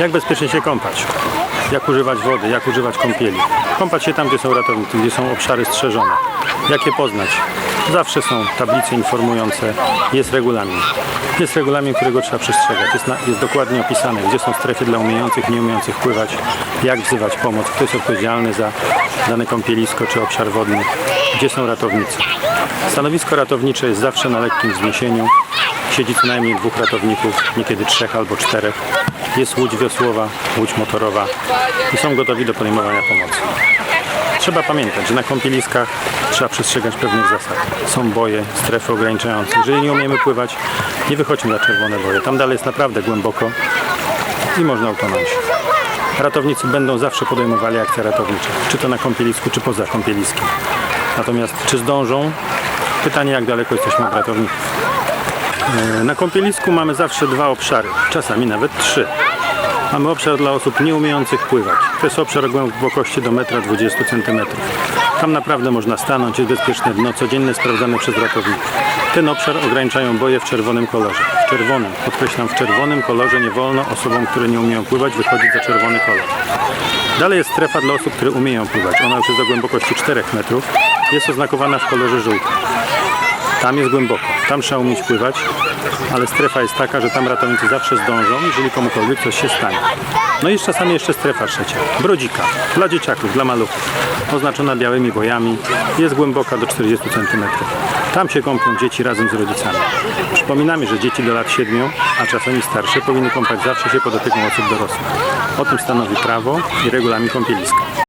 Jak bezpiecznie się kąpać? Jak używać wody? Jak używać kąpieli? Kąpać się tam, gdzie są ratownicy, gdzie są obszary strzeżone. Jak je poznać? Zawsze są tablice informujące, jest regulamin. Jest regulamin, którego trzeba przestrzegać. Jest, na, jest dokładnie opisane, gdzie są strefy dla umiejących, nieumiejących pływać, jak wzywać pomoc, kto jest odpowiedzialny za dane kąpielisko czy obszar wodny, gdzie są ratownicy. Stanowisko ratownicze jest zawsze na lekkim wzniesieniu. Siedzi co najmniej dwóch ratowników, niekiedy trzech albo czterech. Jest łódź wiosłowa, łódź motorowa i są gotowi do podejmowania pomocy. Trzeba pamiętać, że na kąpieliskach trzeba przestrzegać pewnych zasad. Są boje, strefy ograniczające. Jeżeli nie umiemy pływać, nie wychodźmy na czerwone boje. Tam dalej jest naprawdę głęboko i można utonąć. Ratownicy będą zawsze podejmowali akcje ratownicze, czy to na kąpielisku, czy poza kąpieliskiem. Natomiast czy zdążą? Pytanie, jak daleko jesteśmy od ratowników. E, Na kąpielisku mamy zawsze dwa obszary, czasami nawet trzy. Mamy obszar dla osób nieumiejących pływać. To jest obszar głębokości do 1,20 cm. Tam naprawdę można stanąć, jest bezpieczne dno, codziennie sprawdzane przez ratowników. Ten obszar ograniczają boje w czerwonym kolorze. W czerwonym, podkreślam, w czerwonym kolorze nie wolno osobom, które nie umieją pływać, wychodzić za czerwony kolor. Dalej jest strefa dla osób, które umieją pływać. Ona już jest do głębokości 4 metrów. Jest oznakowana w kolorze żółtym. Tam jest głęboko, tam trzeba umieć pływać, ale strefa jest taka, że tam ratownicy zawsze zdążą, jeżeli komukolwiek coś się stanie. No i czasami jeszcze strefa trzecia, brodzika, dla dzieciaków, dla maluchów, oznaczona białymi bojami, jest głęboka do 40 cm. Tam się kąpią dzieci razem z rodzicami. Przypominamy, że dzieci do lat 7, a czasami starsze, powinny kąpać zawsze się pod opieką osób dorosłych. O tym stanowi prawo i regulamin kąpieliska.